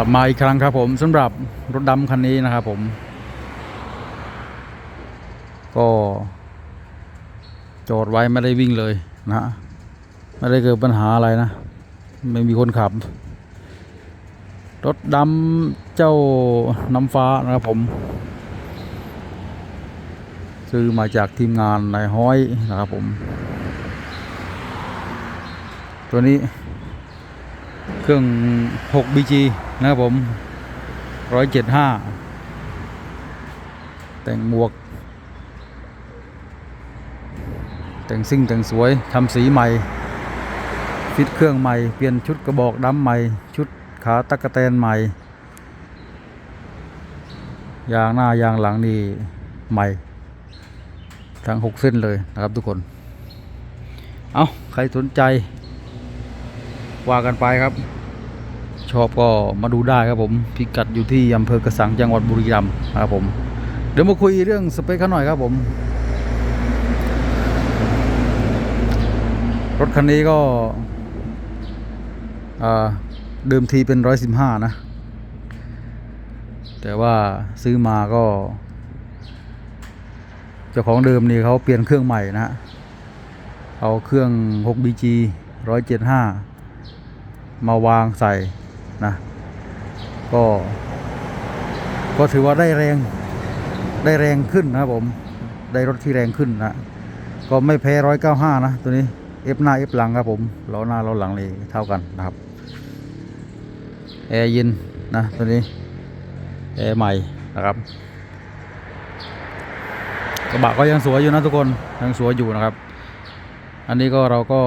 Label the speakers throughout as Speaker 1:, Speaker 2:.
Speaker 1: ลับมาอีกครั้งครับผมสำหรับรถดำคันนี้นะครับผม ก็จอดไว้ไม่ได้วิ่งเลยนะฮะไม่ได้เกิดปัญหาอะไรนะ ไม่มีคนขับ รถดำเจ้าน้ำฟ้านะครับผม ซื้อมาจากทีมงานนายห้อยนะครับผม ตัวนี้เครื่อง 6BG นะครับผม175แต่งหมวก แต่งซิ่งแต่งสวยทำสีใหม่ ฟิตเครื่องใหม่ เปลี่ยนชุดกระบอกดำใหม่ ชุดขาตะกะแตนใหม่ยางหน้ายางหลังนี่ใหม่ ทั้ง 6 เส้นเลยนะครับทุกคน เอาใครสนใจ ว่ากันไปครับ ชอบก็มาดูได้ครับผม พิกัดอยู่ที่อำเภอกระสังจังหวัดบุรีรัมย์ครับผม เดี๋ยวมาคุยเรื่องสเปคเขาหน่อยครับผม รถคันนี้ก็เดิมทีเป็นร้อยสิบห้านะ แต่ว่าซื้อมาก็ เจ้าของเดิมนี่เขาเปลี่ยนเครื่องใหม่นะฮะเอาเครื่อง 6BG 175 มาวางใส่ นะ ก็ ก็ถือว่าได้แรงได้แรงขึ้นนะผม ได้รถที่แรงขึ้นนะ ก็ไม่แพ้ร้อยเก้าห้านะ ตัวนี้เอฟหน้าเอฟหลังครับผมล้อหน้าล้อหลังเลยเท่ากันนะครับแอร์เย็นนะตัวนี้แอร์ใหม่นะครับกระบะก็ยังสวยอยู่นะทุกคนยังสวยอยู่นะครับ อันนี้ก็เราก็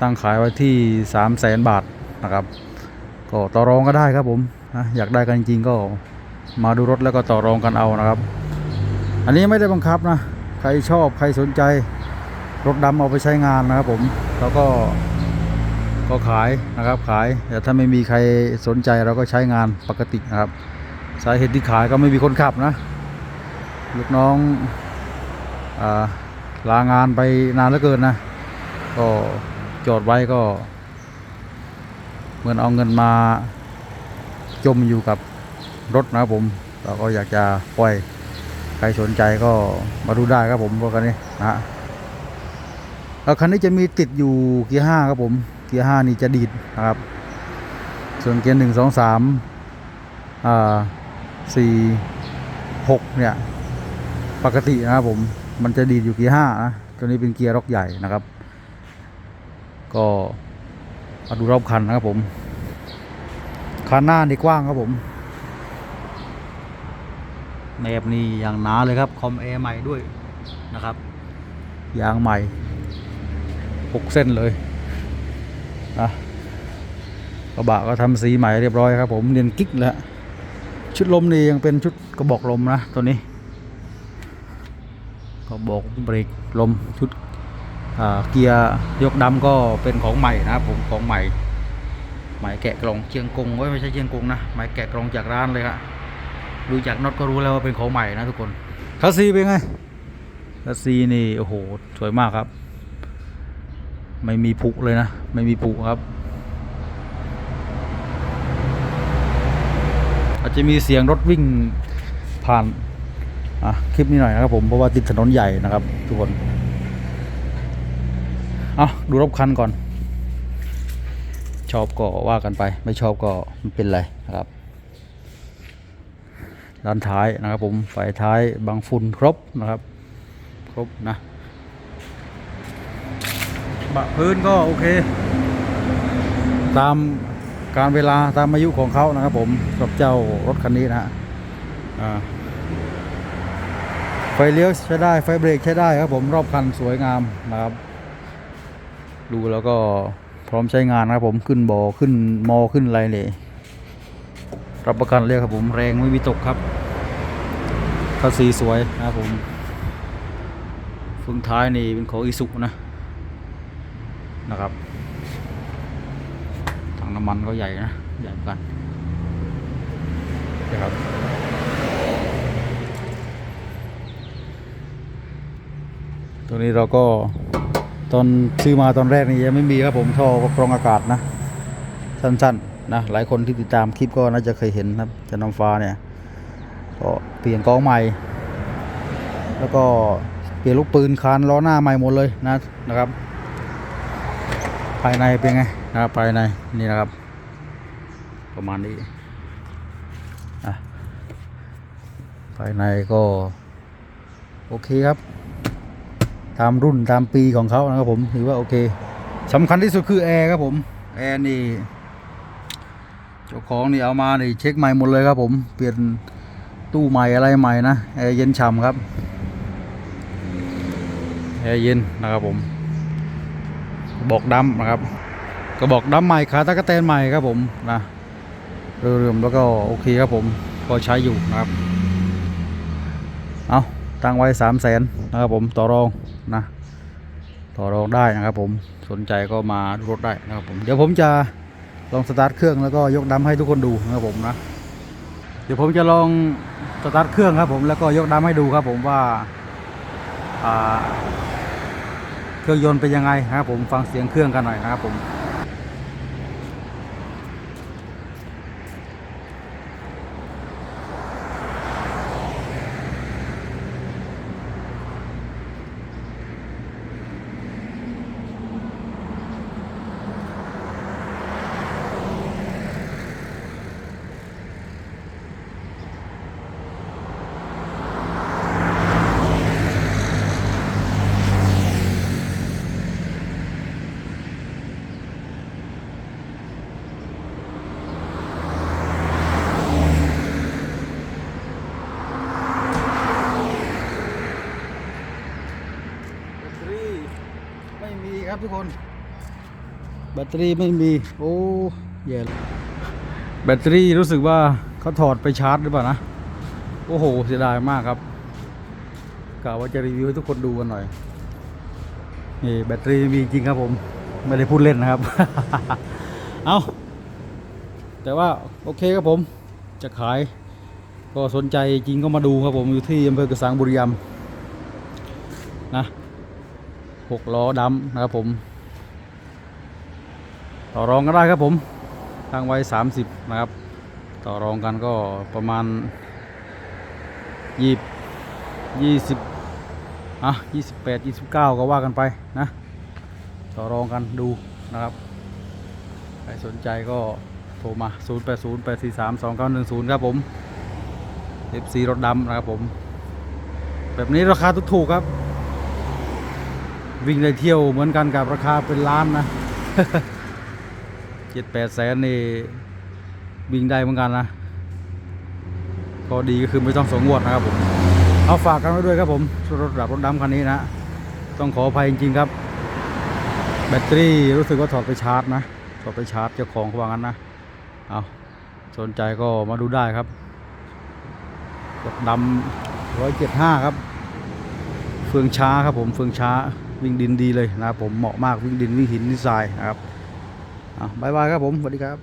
Speaker 1: ตั้งขายไว้ที่สามแสนบาทนะครับ ก็ต่อรองก็ได้ครับผมนะอยากได้กันจริงๆก็มาดูรถแล้วก็ต่อรองกันเอานะครับ อันนี้ไม่ได้บังคับนะ ใครชอบใครสนใจ รถดำเอาไปใช้งานนะครับผมแล้วก็ก็ขายนะครับขายแต่ถ้าไม่มีใครสนใจเราก็ใช้งานปกตินะครับ สาเหตุที่ขายก็ไม่มีคนขับนะ ลูกน้องอลางานไปนานเหลือเกินนะ ก็จอดไว้ก็ เหมือนเอาเงินมาจมอยู่กับรถนะครับผมเราก็อยากจะปล่อยใครสนใจก็มาดูได้ครับผมรถคันนี้นะแล้วคันนี้จะมีติดอยู่เกียร์ห้าครับผม เกียร์ห้านี่จะดีดนะครับ ส่วนเกียร์หนึ่งสองสามอ่าสี่หกเนี่ย ปกตินะครับผม มันจะดีดอยู่เกียร์ห้านะตัวนี้เป็นเกียร์ร็อกใหญ่นะครับ ก็ มาดูรอบคันนะครับผมคันหน้านี่กว้างครับผมแนบนี่อย่างหนาเลยครับ คอมแอร์ใหม่ด้วยนะครับยางใหม่หกเส้นเลยนะกระบะก็ทำสีใหม่เรียบร้อยครับ ผมเนียนกิ๊กแล้วชุดลมนี่ยังเป็นชุดกระบอกลมนะตัวนี้กระบอกเบรกลมชุด เกียร์ยกดำก็เป็นของใหม่นะครับผมของใหม่หมายแกะกล่องเชียงกงไว้ยไม่ใช่เชียงกงนะหมายแกะกล่องจากร้านเลยครับดูจากน็อตก็รู้แล้วว่าเป็นของใหม่นะทุกคนคัสซีเป็นไงคัสซีนี่โอ้โหสวยมากครับ ไม่มีผุเลยนะ ไม่มีผุครับ อาจจะมีเสียงรถวิ่งผ่านอะคลิปนี้หน่อยนะครับผมเพราะว่าติดถนนใหญ่นะครับ ทุกคน เอาดูรถคันก่อน ชอบก็ว่ากันไป ไม่ชอบก็ไม่เป็นไรนะครับด้านท้ายนะครับผมไฟท้ายบางฝุ่นครบนะครับ ครบนะบะพื้นก็โอเค ตามการเวลาตามอายุของเขานะครับผมกับเจ้ารถคันนี้นะฮะไฟเลี้ยวใช้ได้ไฟเบรกใช้ได้ครับผมรอบคันสวยงามนะครับ ดูแล้วก็พร้อมใช้งานครับผมขึ้นบอขึ้นมอขึ้นไรเลย รับประกันเลยครับผมแรงไม่มีตกครับคัสซีสวยนะครับผมเฟืงท้ายนี่เป็นของอิสุนะนะครับถังน้ำมันก็ใหญ่นะใหญ่เหมือนกันนะครับตัวนี้เราก็ ตอนซื้อมาตอนแรกนี่ยังไม่มีครับผมท่อกรองอากาศนะ สั้นๆนะหลายคนที่ติดตามคลิปก็น่าจะเคยเห็นครับจันน้ำฟ้าเนี่ยก็เปลี่ยนกองใหม่ แล้วก็เปลี่ยนลูกปืนคานล้อหน้าใหม่หมดเลยนะนะครับ ภายในเป็นไงนะครับภายในนี่นะครับ ประมาณนี้อะภายในก็ โอเคครับ ตามรุ่นตามปีของเขานะครับผมถือว่าโอเคสำคัญที่สุดคือแอร์ครับผมแอร์นี่เจ้าของนี่เอามานี่เช็คใหม่หมดเลยครับผมเปลี่ยนตู้ใหม่อะไรใหม่นะแอร์เย็นฉ่ำครับแอร์เย็นนะครับผมบอกดำนะครับกระบอกดำใหม่ขาตะกะแตนใหม่ครับผมนะเริ่มแล้วก็โอเคครับผมก็ใช้อยู่นะครับเอาตั้งไว้สามแสนนะครับผมต่อรอง นะต่อรองได้นะครับผมสนใจก็มาดูรถได้นะครับผมเดี๋ยวผมจะลองสตาร์ทเครื่องแล้วก็ยกดำให้ทุกคนดูนะครับผมนะเดี๋ยวผมจะลองสตาร์ทเครื่องครับผมแล้วก็ยกดำให้ดูครับผมว่าอ่าเครื่องยนต์เป็นยังไงนะครับผมฟังเสียงเครื่องกันหน่อยนะครับผม ไม่มีครับทุกคน แบตเตอรี่ไม่มี โอ้แย่เลแบตเตอรี่รู้สึกว่าเขาถอดไปชาร์จหรือเปล่านะ โอ้โห เสียดายมากครับกะว่าจะรีวิวให้ทุกคนดูกันหน่อย นี่แบตเตอรี่มีจริงครับผม ไม่ได้พูดเล่นนะครับ เอาแต่ว่าโอเคครับผม จะขาย ก็สนใจจริงก็มาดูครับผมอยู่ที่อำเภอกระสังบุรีรัมย์นะ หกล้อดำนะครับผม ต่อรองก็ได้ครับผมตั้งไว้ 30 นะครับ ต่อรองกันก็ประมาณยี่ยี่สิบอะยี่สิบแปดยี่สิบเก้าก็ว่ากันไปนะ ต่อรองกันดูนะครับ ใครสนใจก็โทรมา0 8 0 8 4 3 2 9 1 0ครับผม FC รถดำนะครับผม แบบนี้ราคาถูกๆครับ วิ่งได้เที่ยวเหมือนกันกับราคาเป็นล้านนะเจ็ดแปดแสนนี่วิ่งได้เหมือนกันนะก็ดีก็คือไม่ต้องสงวดนะครับผมเอาฝากกันไว้ด้วยครับผมรถดับรถดำคันนี้นะ ต้องขออภัยจริงๆครับ แบตเตอรี่รู้สึกว่าถอดไปชาร์จนะถอดไปชาร์จเจ้าของเขาว่างั้นนะเอาสนใจก็มาดูได้ครับรถดำร้อยเจ็ดห้าครับ เฟืองช้าครับผมเฟืองช้า วิ่งดินดีเลยนะครับผมเหมาะมากวิ่งดินวิ่งหินวิ่งทรายนะครับบายบายครับผมสวัสดีครับ